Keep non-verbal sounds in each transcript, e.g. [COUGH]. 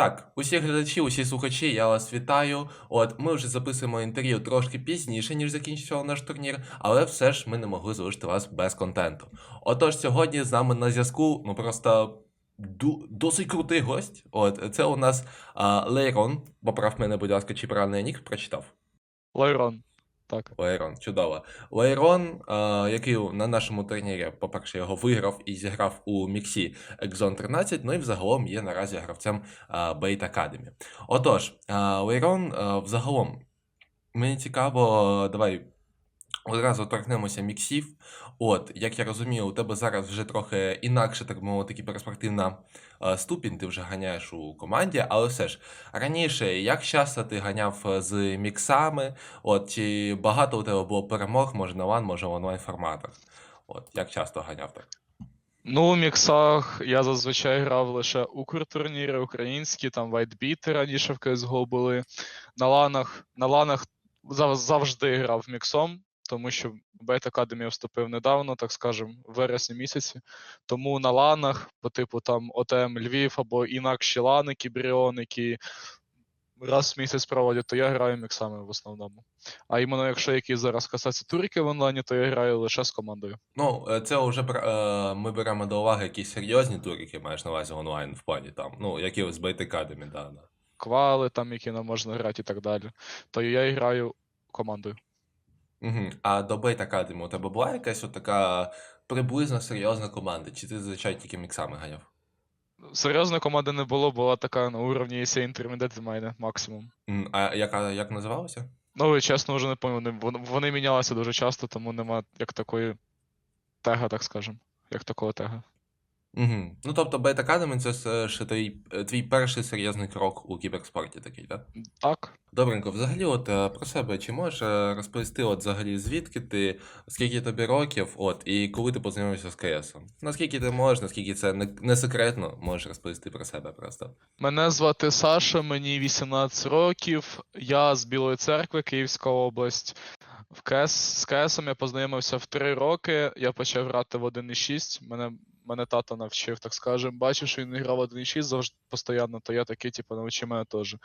Так, усі глядачі, усі слухачі, я вас вітаю. От ми вже записуємо інтерв'ю трошки пізніше, ніж закінчився наш турнір, але все ж ми не могли залишити вас без контенту. Отож, сьогодні з нами на зв'язку, ну просто досить крутий гость. От це у нас а, Лейрон. Поправ мене, будь ласка, чи правильно я нік прочитав? Лайрон. Так. Лейрон, чудово. Лейрон, а, який на нашому турнірі, по-перше, його виграв і зіграв у міксі Exxon 13, ну і взагалом є наразі гравцем а, Bait Academy. Отож, а, Лейрон, а, взагалом, мені цікаво, давай одразу торкнемося міксів. От, як я розумію, у тебе зараз вже трохи інакше, так мовити, таки перспективна а, ступінь, ти вже ганяєш у команді, але все ж, раніше, як часто ти ганяв е, з міксами, От, чи багато у тебе було перемог, може на лан, може в онлайн форматах? От, як часто ганяв так? Ну, у міксах я зазвичай грав лише укртурніри українські, там вайтбіти раніше в CSGO були. На ланах, на ланах завжди грав міксом, тому що Bait Academy я вступив недавно, так скажем, в вересні місяці. Тому на ланах, по типу там ОТМ Львів або інакші лани, Кібріон, які раз в місяць проводять, то я граю міксами в основному. А іменно якщо які зараз касаються турики в онлайні, то я граю лише з командою. Ну, е, це вже е, ми беремо до уваги якісь серйозні турики, маєш на увазі онлайн в плані там, ну, які з Bait Academy, да, да. квали, там, які нам можна грати і так далі. То я і граю командою. Угу. А до Bait Academy у тебе була якась от така приблизно серйозна команда, чи ти зазвичай тільки міксами ганяв? Серйозної команди не було, була така на уровні Intermediate в мене максимум. М, А яка як називалася? Ну, і чесно, вже не пам'ятаю. Вони, вони- вони мінялися дуже часто, тому нема як такої тега, так скажем. Як такого тега. Угу. Ну, тобто Bait Academy це ще твій, е, твій перший серйозний крок у кіберспорті такий, так? Так. Добренько, взагалі, от е, про себе, чи можеш е, розповісти, от взагалі, звідки ти, скільки тобі років, от, і коли ти познайомився з КС? Наскільки ти можеш, наскільки це не, не секретно, можеш розповісти про себе просто. Мене звати Саша, мені 18 років. Я з Білої церкви, Київська область. В КС, з КСом я познайомився в 3 роки. Я почав грати в 1.6. Мене, мене тато навчив, так скажем. Бачив, що він грав в 1.6 завжди постійно, то я такий, типу, навчи мене теж.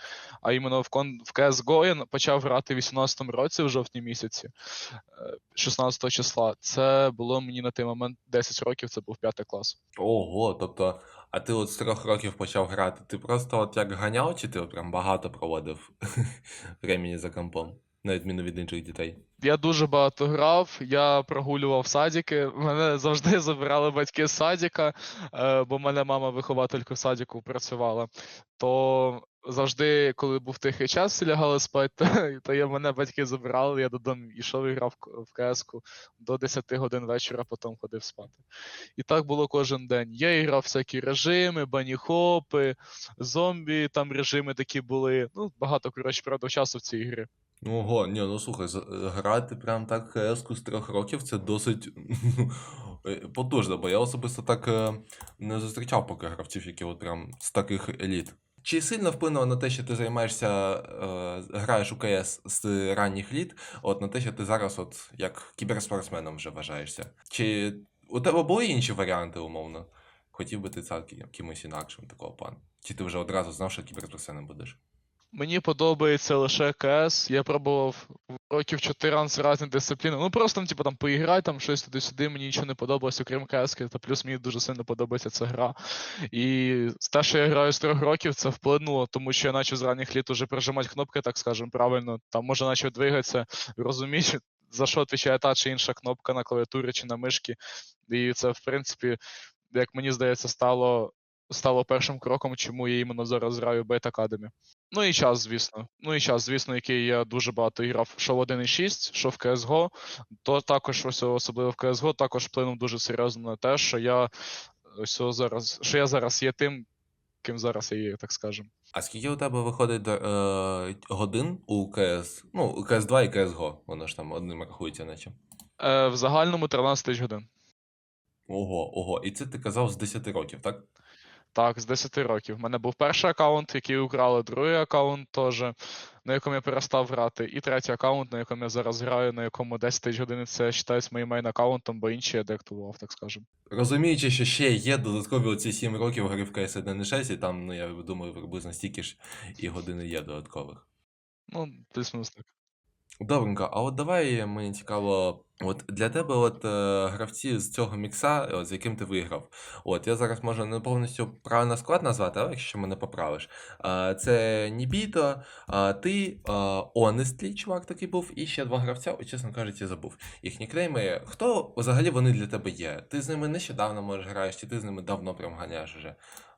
А іменно в, кон, в CSGO я почав грати в 18-му році, в жовтні місяці, е, 16 числа. Це було мені на той момент 10 років, це був 5 клас. Ого, тобто, а ти от з трьох років почав грати, ти просто от як ганяв, чи ти прям багато проводив [LAUGHS] времени за компом, на відміну від інших дітей? Я дуже багато грав, я прогулював садики. Мене завжди [LAUGHS] забирали батьки з садика, е, бо мене мама вихователька в садіку працювала. То завжди, коли був тихий час, лягали спати, [LAUGHS] то, мене батьки забирали, я додому йшов і грав в КС-ку до 10 годин вечора, потім ходив спати. І так було кожен день. Я грав всякі режими, баніхопи, зомбі, там режими такі були. Ну, багато, коротше, правда, часу в цій грі. Ого, ні, ну слухай, грати прям так КС-ку з трьох років це досить [LAUGHS] е, потужно, бо я особисто так е, не зустрічав поки гравців, які от прям з таких еліт. Чи сильно вплинуло на те, що ти займаєшся, е, граєш у КС з ранніх літ, от на те, що ти зараз от як кіберспортсменом вже вважаєшся? Чи у тебе були інші варіанти, умовно? Хотів би ти стати якимось інакшим такого плану? Чи ти вже одразу знав, що кіберспортсменом будеш? Мені подобається лише КС. Я пробував років 14 різні дисципліни. Ну просто ну, типу, там поіграй, там щось туди-сюди, мені нічого не подобалось, окрім КС, та плюс мені дуже сильно подобається ця гра. І те, що я граю з трьох років, це вплинуло, тому що я почав з ранніх літ уже прижимати кнопки, так скажемо, правильно. Там може почав двигатися, розуміти, за що відповідає та чи інша кнопка на клавіатурі чи на мишки. І це, в принципі, як мені здається, стало. Стало першим кроком, чому я іменно зараз граю в Bait Academy. Ну і час, звісно. Ну і час, звісно, який я дуже багато грав, що в 1.6, що в CSGO, то також ось особливо в CSGO, також вплинув дуже серйозно на те, що я ось зараз, що я зараз є тим, ким зараз я є, так скажемо. А скільки у тебе виходить е, годин у КС? Ну, у КС2 і CSGO, воно ж там одним рахується, наче. Е, в загальному 13 тисяч годин. Ого, ого. І це ти казав з 10 років, так? Так, з 10 років. У мене був перший аккаунт, який украли, другий аккаунт теж, на якому я перестав грати, і третій аккаунт, на якому я зараз граю, на якому 10 тисяч годин це вважається моїм мейн аккаунтом, бо інші я деактував, так скажемо. Розуміючи, що ще є додаткові оці 7 років гри в CS 1.6, і там, ну я думаю, приблизно стільки ж і години є додаткових. Ну, плюс-мінус так. Добренько, а от давай мені цікаво, от для тебе, от е, гравці з цього мікса, от, з яким ти виграв. От я зараз можу не повністю правильно склад назвати, але якщо мене поправиш. Е, це Нібіто, е, ти, е, Honestly, чувак такий був, і ще два гравця, от, чесно кажучи, я забув. Їх нікнейми. Хто взагалі вони для тебе є? Ти з ними нещодавно можеш граєш, чи ти з ними давно прям ганяєш уже?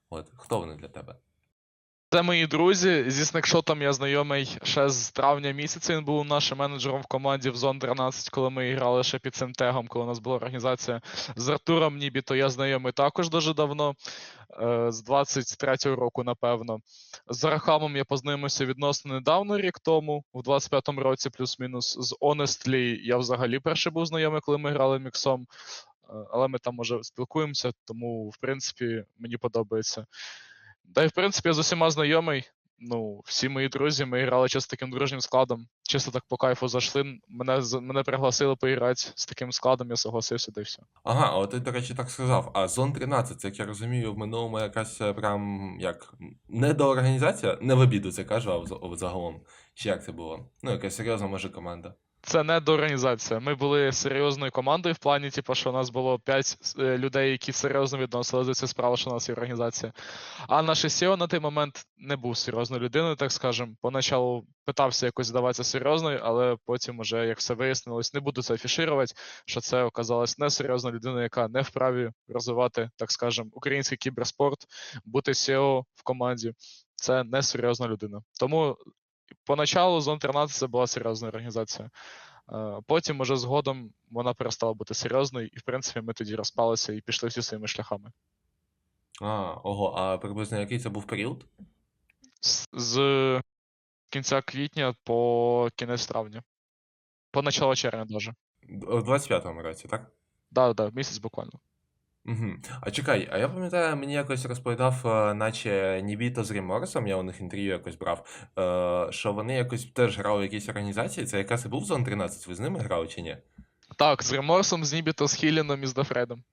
От, хто вони для тебе? Це мої друзі. Зі снекшотом я знайомий ще з травня місяця. Він був нашим менеджером в команді в Зон 13, коли ми грали ще під цим тегом, коли у нас була організація. З Артуром Нібіто я знайомий також дуже давно, е, з 23-го року, напевно. З Арахамом я познайомився відносно недавно, рік тому, в 25-му році, плюс-мінус. З Honestly я взагалі перший був знайомий, коли ми грали міксом. Е, Але ми там уже спілкуємося, тому, в принципі, мені подобається. Та й в принципі я з усіма знайомий. Ну, всі мої друзі, ми грали чисто таким дружнім складом. Чисто так по кайфу зайшли. Мене, мене пригласили поіграти з таким складом, я согласився, й все. Ага, от ти, до речі, так сказав. А Зон 13, як я розумію, в минулому якась е, прям як недоорганізація, не в обіду це кажу, а вза- загалом. Чи як це було? Ну, якась серйозна може команда. Це не до організація. Ми були серйозною командою в плані, типу, що у нас було 5 людей, які серйозно відносили до цієї справи, що у нас є організація. А наш SEO на той момент не був серйозною людиною, так скажемо. Поначалу питався якось здаватися серйозною, але потім, уже, як все вияснилось, не буду це афішувати, що це оказалась несерйозна людина, яка не вправі розвивати, так скажемо, український кіберспорт, бути SEO в команді. Це несерйозна людина. Тому поначалу Зон 13 це була серйозна організація. Е, Потім, уже згодом, вона перестала бути серйозною, і в принципі ми тоді розпалися і пішли всі своїми шляхами. А, ого, а приблизно який це був період? З, з кінця квітня по кінець травня. По начало червня даже. У 25-му році, так? Да, да, місяць буквально. Угу. А чекай, а я пам'ятаю, мені якось розповідав, е, наче Нібіто з Реморсом, я у них інтерв'ю якось брав, е, що вони якось теж грали в якійсь організації. Це якраз і був Зон 13, ви з ними грали чи ні? Так, з Реморсом, з Нібіто, з Хіліном і з Дафредом.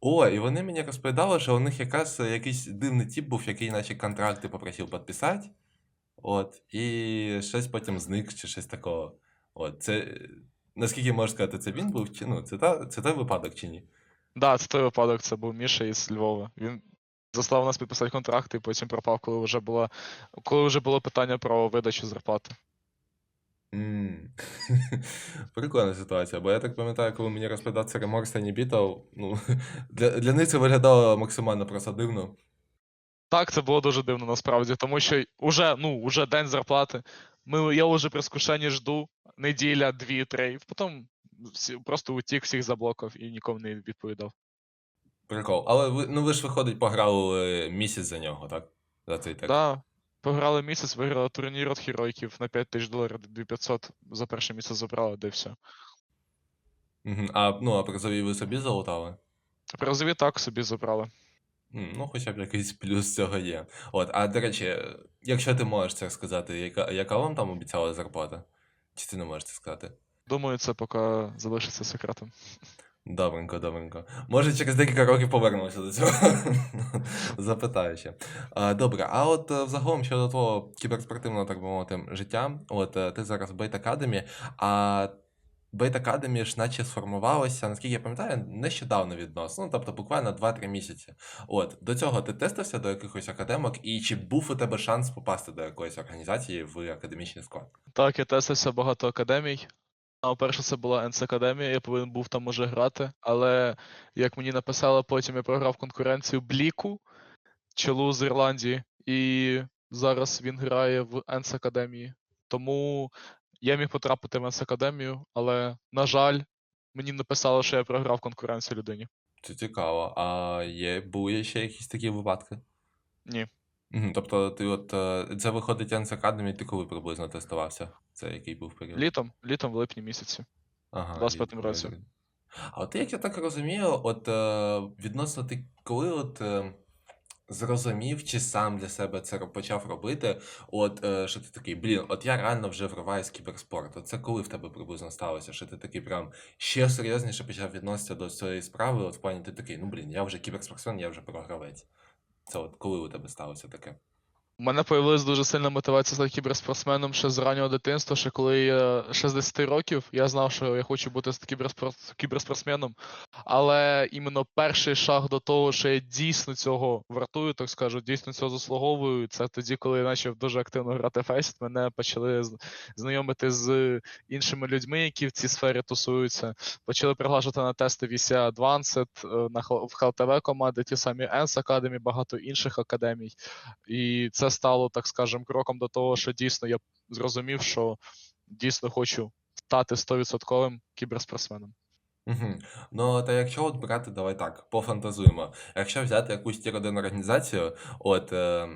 О, і вони мені розповідали, що у них якраз е, якийсь дивний тип був, який наче контракти попросив підписати. От, і щось потім зник, чи щось такого. От, це, е, наскільки можеш сказати, це він був, чи ну, це, та, це той випадок, чи ні? Да, це той випадок, це був Міша із Львова. Він заставив нас підписати контракти, і потім пропав, коли вже було, коли вже було питання про видачу зарплати. М. [LAUGHS] Прикольна ситуація, бо я так пам'ятаю, коли мені розповідав це Реморс та Нібітов, ну, [LAUGHS] для, для них це виглядало максимально просто дивно. Так, це було дуже дивно насправді, тому що уже, ну, уже день зарплати. Ми, я вже при скушенні жду неділя, дві, три. Потім просто утік, всіх заблокав і нікому не відповідав. Прикол. Але ви, ну, ви ж виходить, пограли місяць за нього, так? За цей Так, да, пограли місяць, виграли турнір від героїків на 5 тисяч доларів, 2500 за перший місяць забрали, де все. А, ну, а призові ви собі залутали? Призові так собі забрали. Ну, хоча б якийсь плюс цього є. От, а до речі, якщо ти можеш це сказати, яка, яка вам там обіцяла зарплата? Чи ти не можеш це сказати? Думаю, це поки залишиться секретом. Добренько, добренько. Може, через декілька років повернемося до цього. [LAUGHS] Запитаю ще. Добре, а от е, взагалом щодо твого кіберспортивного, так би мовити, життя, от е, ти зараз в Бейт Академі, а Бейт Академі ж наче сформувалося, наскільки я пам'ятаю, нещодавно відносно, ну, тобто буквально 2-3 місяці. От, до цього ти тестився до якихось академок, і чи був у тебе шанс попасти до якоїсь організації в академічний склад? Так, я тестився багато академій. А перше це була НС Академія, я повинен був там уже грати, але як мені написали, потім я програв конкуренцію Бліку, челу з Ірландії, і зараз він грає в НС Академії. Тому я міг потрапити в Академію, але, на жаль, мені написали, що я програв конкуренцію людині. Це цікаво. А є, були ще якісь такі випадки? Ні. Тобто, ти от е, це виходить Academy, ти коли приблизно тестувався? Це який був період? Літом, літом в липні місяці. Ага, 25-му році. А от як я так розумію, от е, відносно ти коли от. Зрозумів, чи сам для себе це почав робити? От е, що ти такий, блін, от я реально вже вриваюсь в кіберспорт. От це коли в тебе приблизно сталося? Що ти такий прям ще серйозніше почав відноситися до цієї справи? От в плані ти такий, ну блін, я вже кіберспортсмен, я вже програвець. Це от коли у тебе сталося таке? У мене появилась дуже сильна мотивація стати кіберспортсменом ще з раннього дитинства, ще коли я ще з 10 років я знав, що я хочу бути з- кіберспорт, кіберспортсменом. Але іменно перший шаг до того, що я дійсно цього вартую, так скажу, дійсно цього заслуговую, це тоді, коли я почав дуже активно грати в мене почали знайомити з іншими людьми, які в цій сфері тусуються. Почали приглашати на тести VCA Advanced, е, на в ХЛТВ команди, ті самі ENS Academy, багато інших академій. І це стало, так скажем, кроком до того, що дійсно я зрозумів, що дійсно хочу стати 100% кіберспортсменом. Угу. Ну, та якщо от брати, давай так, пофантазуємо. Якщо взяти якусь тір 1 організацію, от, е,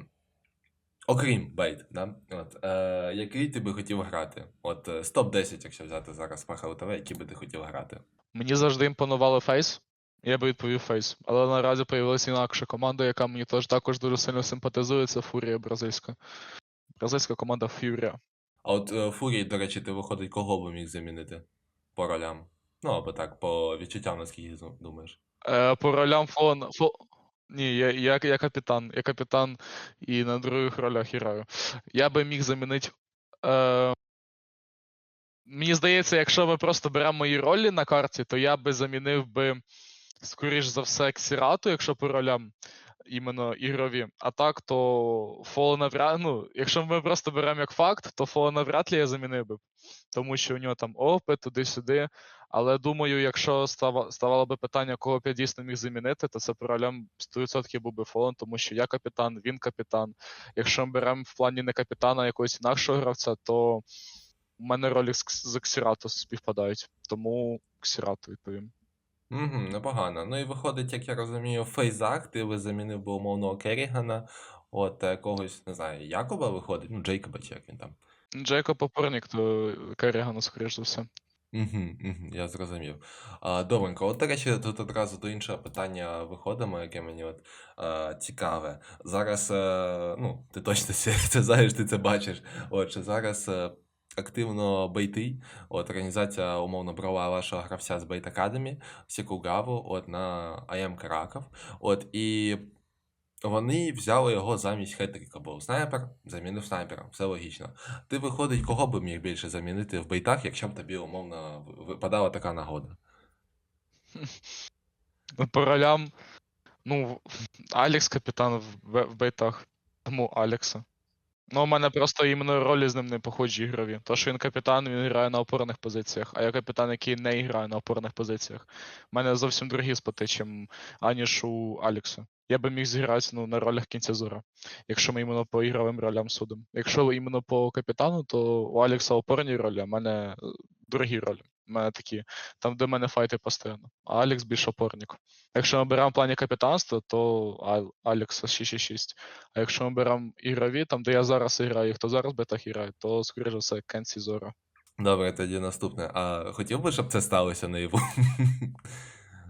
окрім Бейт, да? от, е, який ти би хотів грати? От е, з топ-10, якщо взяти зараз по ХЛТВ, які би ти хотів грати? Мені завжди імпонували фейс. Я би відповів фейс. Але наразі появилася інакша команда, яка мені теж також дуже сильно симпатизує, це Фурія бразильська. Бразильська команда Фурія. А от е, Фурії, до речі, ти виходить, кого би міг замінити по ролям? Ну, або так, по відчуттям, наскільки думаєш. Е, по ролям фон. Фо... Ні, я, я, я капітан. Я капітан і на других ролях граю. Я би міг замінити. Е... Мені здається, якщо ми просто беремо мої ролі на карті, то я би замінив би, скоріш за все, Ксірату, якщо по ролям іменно ігрові. А так, то Фоло навряд. Ну, якщо ми просто беремо як факт, то Фоло навряд ли я замінив би. Тому що у нього там опит туди-сюди. Але думаю, якщо става, ставало би питання, кого б я дійсно міг замінити, то це по ролям 100% був би Фолон, тому що я капітан, він капітан. Якщо ми беремо в плані не капітана, а якогось інакшого гравця, то у мене ролі з Ксірату співпадають. Тому Ксірату відповім. Угу, непогано. Ну і виходить, як я розумію, в фейзах ти би замінив би умовного Керрігана, от е, когось, не знаю, Якоба виходить, ну, Джейкоба чи як він там. Джейкоб Опорник, то Керрігану, скоріш за все. Угу, угу, я зрозумів. А, добренько, от, до речі, тут одразу до іншого питання виходимо, яке мені от, е, цікаве. Зараз, е, ну, ти точно [LAUGHS] це, це знаєш, ти це бачиш. От, що зараз е, активно бейти, от, організація, умовно, брала вашого гравця з Бейт Academy, Сікугаву, от, на АМ Караков. От, і вони взяли його замість хетріка, бо снайпер замінив снайпера, все логічно. Ти виходить, кого би міг більше замінити в бейтах, якщо б тобі умовно випадала така нагода. Ну, По ролям, ну, Алекс капітан в бейтах. Тому Алекса. Ну, у мене просто іменно ролі з ним не похожі ігрові. То, що він капітан, він грає на опорних позиціях, а я капітан, який не грає на опорних позиціях. У мене зовсім другі споти, чим аніж у Алекса. Я би міг зіграти ну, на ролях кінцезора, якщо ми іменно по ігровим ролям судимо. Якщо іменно по капітану, то у Алекса опорні ролі, а в мене е, другі ролі. Мене такі, там, де в мене файти постійно. А Алекс більш опорник. Якщо ми беремо в плані капітанства, то Алекс 666. А якщо ми беремо ігрові, там, де я зараз граю, хто зараз бетах грає, то, скоріше все, Кенсі Зора. Добре, тоді наступне. А хотів би, щоб це сталося наяву?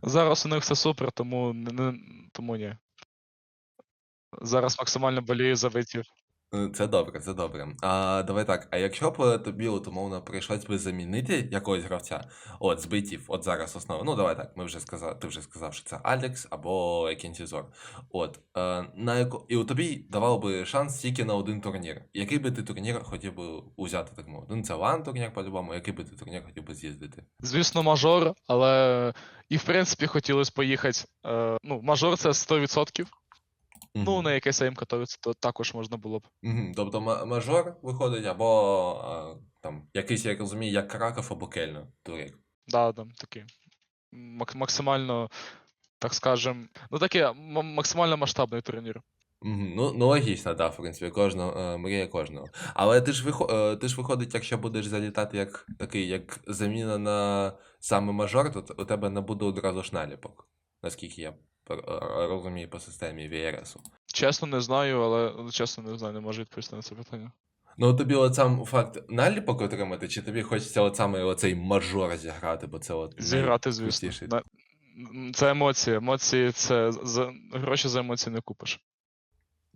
Зараз у них все супер, тому, не, не, тому ні. Зараз максимально болію за витів. Це добре, це добре. А давай так, а якщо б е, тобі от, умовно прийшлось би замінити якогось гравця, от з битів, от зараз основа. Ну давай так, ми вже сказав, ти вже сказав, що це Алекс або Кінтізор. От е, на яко... і у тобі давав би шанс тільки на один турнір. Який би ти турнір хотів би узяти так мовити? Ну це лан турнір по-любому, який би ти турнір хотів би з'їздити? Звісно, мажор, але і в принципі хотілося поїхати. Е, ну, мажор це 100%. Ну, на якесь АМ готовиться, то також можна було б. Мгм. Тобто ма- мажор виходить, або а, там якийсь, я розумію, як Краков або Кельно турнір. Да, там такий. Мак- максимально, так скажем, ну такий м- максимально масштабний турнір. Ну, ну логічно, да, в принципі, кожного е, мрія кожного. Але ти ж вихо, е, ти ж виходить, якщо будеш залітати як такий, як заміна на саме мажор, то у тебе не буде одразу ж наліпок, наскільки я пер- е, розумію по системі VRS. Чесно, не знаю, але чесно не знаю, не можу відповісти на це питання. Ну, тобі от сам факт наліпок отримати, чи тобі хочеться от саме оцей мажор зіграти, бо це от Зіграти, звісно. На- Це емоції. Емоції це за гроші за емоції не купиш.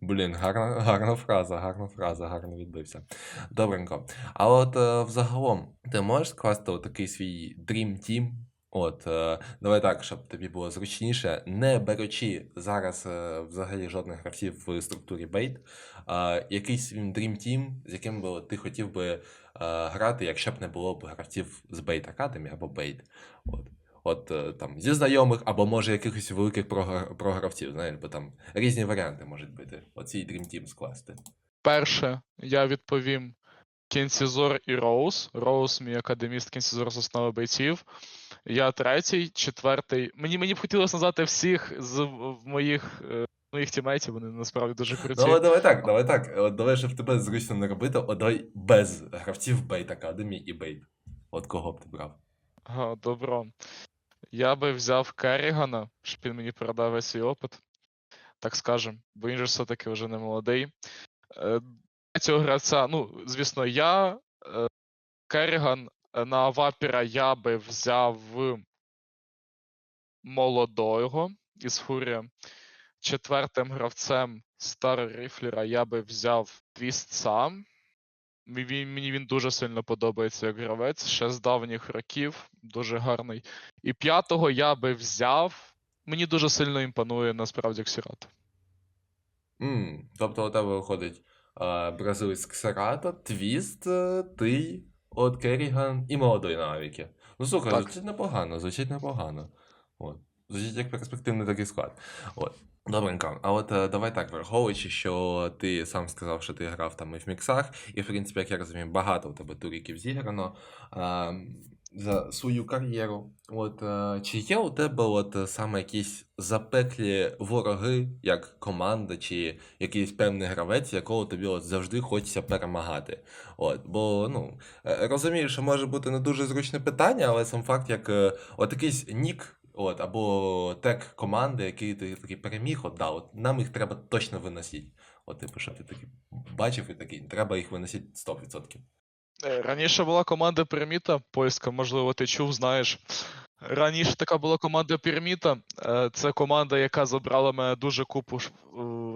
Блін, гарна, гарна фраза, гарна фраза, гарно відбився. Добренько. А от е, взагалом, ти можеш скласти такий свій Dream Team? От, е, давай так, щоб тобі було зручніше, не беручи зараз е, взагалі жодних гравців в структурі е, якийсь Dream Team, з яким би ти хотів би е, грати, якщо б не було б гравців з Bait Academy або Bait. От. От там зі знайомих, або може якихось великих програ- програвців, знаєш, бо там різні варіанти можуть бути. Оцій Dream Team скласти. Перше, я відповім Кінцізор і Роуз. Роуз, мій академіст, Кінцізор з основи бойців. Я третій, четвертий. Мені, мені б хотілося назвати всіх з моїх, е, моїх тімейтів, вони насправді дуже круті. От давай так, давай так. От давай, щоб тебе зручно не робити, от давай без гравців Bait Academy і Bait. От кого б ти брав? Ага, добро. Я би взяв Керрігана, щоб він мені передав весь свій опит, так скажем, бо він же все-таки вже не молодий. Е, Цього гравця, ну, звісно, я, е, Керріган, на Вапіра я би взяв молодого із Фурія. Четвертим гравцем Ріфлера я би взяв Він, мені він дуже сильно подобається як гравець, ще з давніх років, дуже гарний. І п'ятого я би взяв. Мені дуже сильно імпонує насправді Ксірат. м тобто у тебе виходить е, бразилець Ксерато, Твіст, е, ти, от Керріган і молодої навіки. Ну слухай, Так. звучить непогано, звучить непогано. От. Звучить як перспективний такий склад. От. Добренько. А от е, давай так, враховуючи, що ти сам сказав, що ти грав там і в міксах, і в принципі, як я розумію, багато у тебе туріків зіграно е, за свою кар'єру. От е, чи є у тебе от е, саме якісь запеклі вороги, як команда, чи якийсь певний гравець, якого тобі от завжди хочеться перемагати? От, бо ну е, розумію, що може бути не дуже зручне питання, але сам факт, як от якийсь нік. От, або тег команди, який ти такий переміг, от, да, от нам їх треба точно виносити. От, типу, що ти такий бачив і такий, треба їх виносити 100%. Е, Раніше була команда Перміта, польська, можливо, ти чув, знаєш. Раніше така була команда Піраміта. Е, Це команда, яка забрала мене дуже купу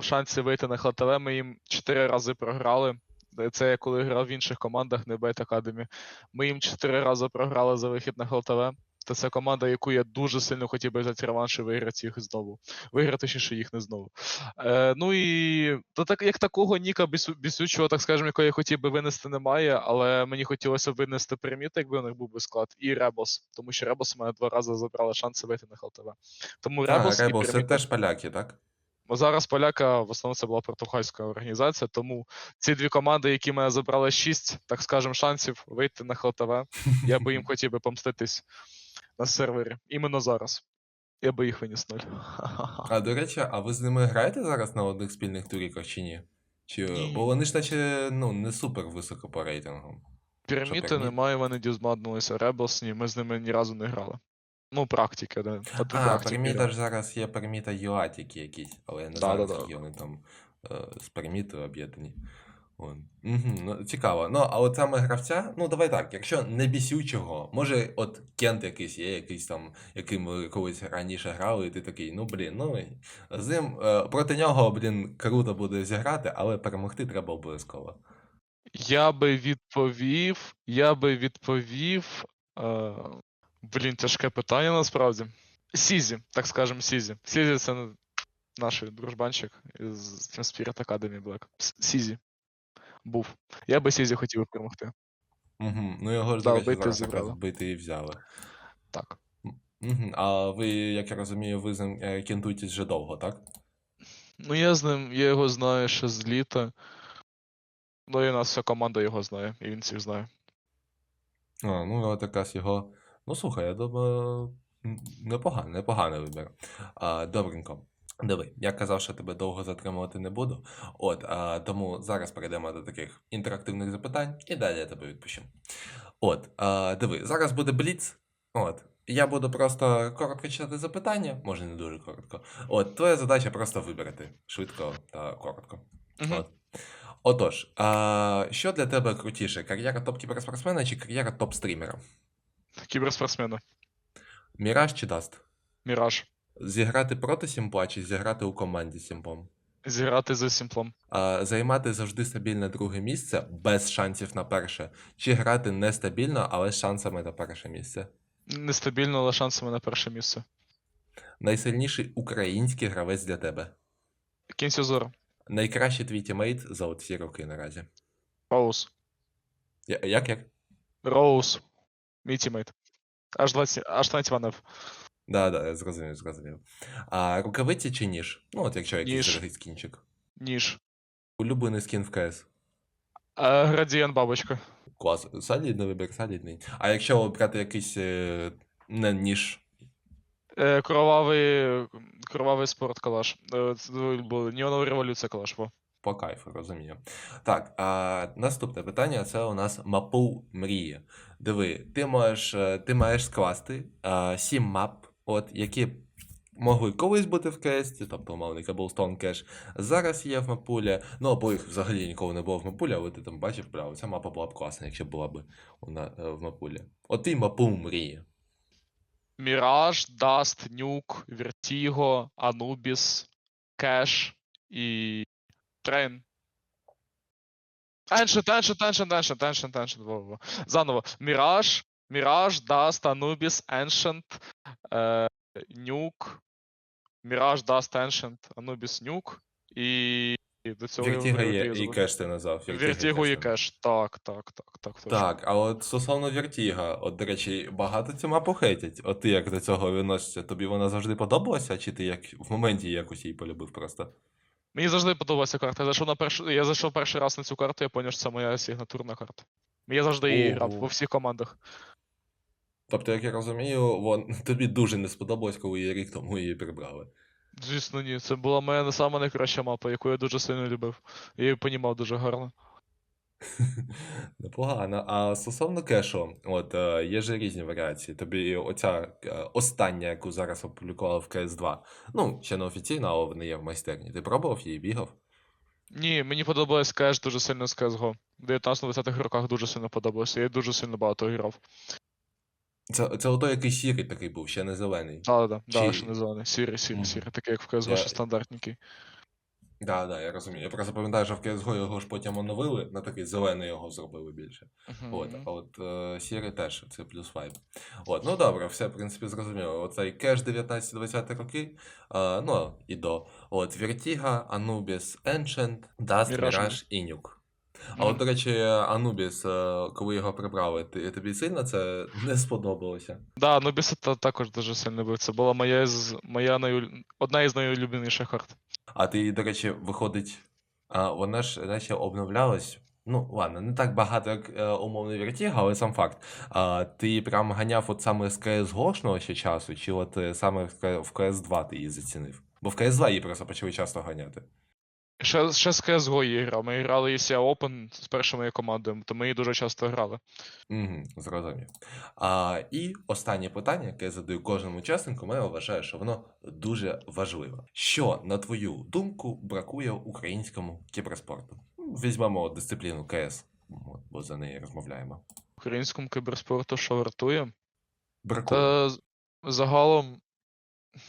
шансів вийти на ХЛТВ. Ми їм чотири рази програли. Е, Це я коли грав в інших командах, не Бейт Академі. Ми їм чотири рази програли за вихід на ХЛТВ. Та це команда, яку я дуже сильно хотів би взяти реванш і виграти їх знову. Виграти точніше їх не знову. Е, ну і то так як такого Ніка бісю, бісючого, так скажемо, якого я хотів би винести, немає, але мені хотілося б винести Приміт, якби у них був би склад, і Ребос, тому що Ребос мене два рази забрали шанси вийти на ХЛТВ. Тому А, Ребос і Ребел, це теж поляки, так? Бо зараз поляка в основному це була португальська організація, тому ці дві команди, які мене забрали шість, так скажемо, шансів вийти на ХЛТВ, я би їм [LAUGHS] хотів би помститись на сервері. Іменно зараз. Я би їх виніс ноль. [LAUGHS] А до речі, а ви з ними граєте зараз на одних спільних туріках чи ні? Чи... Ні. Бо вони ж наче ну, не супер високо по рейтингу. Пірамід? немає, вони дізмаднулися. Ребелс, ні, ми з ними ні разу не грали. Ну, практика, да. А, практики переміта грали. ж зараз є переміта Юатіки якісь, але я не Да, знаю, да, да. вони там е, з перемітою об'єднані. Угу, цікаво. Ну, а от саме гравця, ну давай так, якщо не бісючого, може, от Кент якийсь є, якийсь там, яким ви колись раніше грали, і ти такий, ну блін, ну з ним е, проти нього, блін, круто буде зіграти, але перемогти треба обов'язково. Я би відповів, я би відповів. Е, блін, тяжке питання насправді. Сізі, так скажемо, Сізі. Сізі це наш дружбанчик із Team Spirit Academy Black. Сізі. Був. Я би Сізі хотів би перемогти. Угу. Ну його ж Да, бити зібрали. бити і взяли. Так. Угу. А ви, як я розумію, ви з ним е, кентуєтесь вже довго, так? Ну, я з ним, я його знаю ще з літа. Ну і у нас вся команда його знає, і він всіх знає. А, ну, от якраз його. Ну, слухай, я думаю, непоганий, непоганий вибір. А, добренько. Диви, я казав, що тебе довго затримувати не буду. От, а, тому зараз перейдемо до таких інтерактивних запитань, і далі я тебе відпущу. От, а, диви, зараз буде бліц. От. Я буду просто коротко читати запитання, може не дуже коротко. От, твоя задача просто вибрати швидко та коротко. Мгм. От. Отож, а, що для тебе крутіше? Кар'єра топ-кіберспортсмена чи кар'єра топ-стрімера? Кіберспортсмени. Міраж чи Даст? Міраж. Зіграти проти Сімпа чи зіграти у команді з Сімпом? Зіграти за сімплом. А, займати завжди стабільне друге місце без шансів на перше, чи грати нестабільно, але з шансами на перше місце. Нестабільно, але шансами на перше місце. Найсильніший український гравець для тебе. Кінці зору. Найкращий твій тімейт за ці роки наразі. Роуз. Я- Як як? Роуз. Мій тімейт. Аж 20, аж 20 ванив. Да, да, я зрозумів, зрозумів. А рукавиці чи ніж? Ну, от якщо якийсь Ніж. дорогий скінчик. Ніж. Улюблений скін в КС. Е, градієнт бабочка. Клас. Солідний вибір, солідний. А якщо брати якийсь е, не ніж. Е, кровавий. Кровавий спорт калаш. Е, це було Неонова революція калаш. Во. По кайфу, розумію. Так, а наступне питання це у нас мапу мрії. Диви, ти можеш, е, ти маєш скласти а, сім мап, от, які могли колись бути в кесті, тобто умовний Cobblestone Cache, зараз є в мапулі, ну або їх взагалі ніколи не було в мапулі, але ти там бачив, бля, ця мапа була б класна, якщо була б вона е, в мапулі. От ти мапу мрії. Міраж, Даст, Нюк, Вертіго, Анубіс, Кеш і. Трейн. Ancient, Ancient, Ancient, Ancient, во, во. Заново. Міраж, Міраж, Даст, Анубіс, Ancient, е, Нюк, Міраж, Даст, Ancient, Анубіс, Нюк і до цього я є і кеш ти назвав. Вертіга і Кеш. Так, так, так, так. точно. Так, а от стосовно Вертіга, от, до речі, багато цю мапу хейтять. От ти як до цього відносишся? Тобі вона завжди подобалася, чи ти як в моменті якось її полюбив просто? Мені завжди подобалася карта. Я зайшов на першу. Я зайшов перший раз на цю карту, я зрозумів, що це моя сигнатурна карта. Я завжди її грав во всіх командах. Тобто, як я розумію, вон, [LAUGHS] тобі дуже не сподобалось, коли її рік тому її прибрали. Звісно, ні. Це була моя не сама найкраща мапа, яку я дуже сильно любив. Я її понімав дуже гарно. [LAUGHS] Непогано. А стосовно кешу, от е, є ж різні варіації. Тобі оця е, остання, яку зараз опублікували в CS2, ну, ще не офіційно, але вона є в майстерні. Ти пробував її, бігав? Ні, мені подобалось кеш дуже сильно з CSGO. В 19-20-х роках дуже сильно подобалося. Я дуже сильно багато грав. Це, це ото який сірий такий був, ще не зелений. Да, да, да, ще не зелений. Сірий, сірий, сірий. Такий, як в CSGO, Я- що стандартненький. Так, так, я розумію. Я просто пам'ятаю, що в CSGO його ж потім оновили, на такий зелений його зробили більше. От, а от е, сірий теж, це плюс вайб. От, ну добре, все, в принципі, зрозуміло. Оцей кеш 19-20 роки, е, ну і до. От, Vertigo, Anubis, Ancient, Dust, Mirage. Mirage і Nuke. А от, до речі, Anubis, е, коли його прибрали, ти, тобі сильно це не сподобалося? Да, Нобіса та також дуже сильно любив. Це була моя з моя найулю... одна із найулюбленіших карт. А ти, до речі, виходить, а, вона ж наче обновлялась. Ну, ладно, не так багато, як е, умовний Vertigo, але сам факт. А, ти прям ганяв от саме з CS-гошного ще часу, чи от е, саме в К- в CS2 ти її зацінив? Бо в CS2 її просто почали часто ганяти. Ще, ще з CSGO її грав. Ми грали ECA Open з першою моєю командою, то ми її дуже часто грали. Угу, зрозумів. А, і останнє питання, яке я задаю кожному учаснику, я вважаю, що воно дуже важливе. Що, на твою думку, бракує українському кіберспорту? Візьмемо дисципліну КС, бо за неї розмовляємо. Українському кіберспорту, що вартує. Бракує. Та загалом,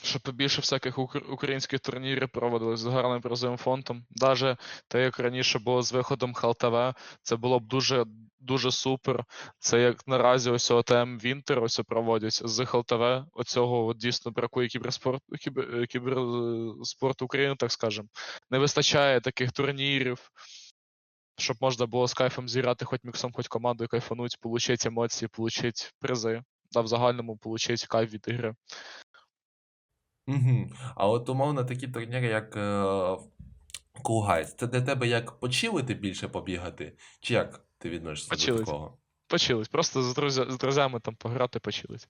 щоб побільше всяких українських турнірів проводилось з гарним призовим фондом. Даже те, як раніше було з виходом ХЛТВ, це було б дуже дуже супер. Це як наразі ось ОТМ Вінтер ось проводять з ХЛТВ. Оцього от дійсно бракує кіберспорт, кібер, е, кіберспорту України, так скажем. Не вистачає таких турнірів. Щоб можна було з кайфом зіграти хоч міксом, хоч командою кайфануть, получити емоції, получити призи. Да, в загальному получити кайф від ігри. Угу. А от умовно такі турніри, як е, Cool це для тебе як почилити більше побігати? Чи як ти відносишся до такого? Почились. Просто з, друзя... з друзями там пограти почились.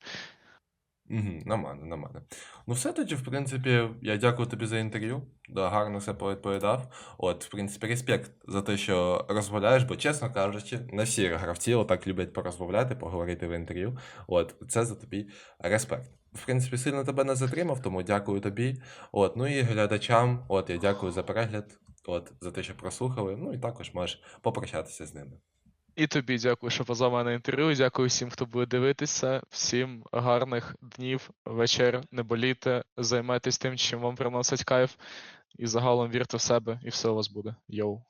Угу, нормально, нормально. Ну, все тоді, в принципі, я дякую тобі за інтерв'ю. Да, гарно все повідповідав. От, в принципі, респект за те, що розмовляєш, бо, чесно кажучи, не всі гравці отак люблять порозмовляти, поговорити в інтерв'ю. От, це за тобі респект. В принципі, сильно тебе не затримав, тому дякую тобі. От, ну і глядачам, от, я дякую за перегляд, от, за те, що прослухали. Ну і також можеш попрощатися з ними. І тобі дякую, що позвав мене інтерв'ю. Дякую всім, хто буде дивитися. Всім гарних днів, вечер, не болійте, займайтесь тим, чим вам приносить кайф. і загалом вірте в себе, і все у вас буде. Йоу.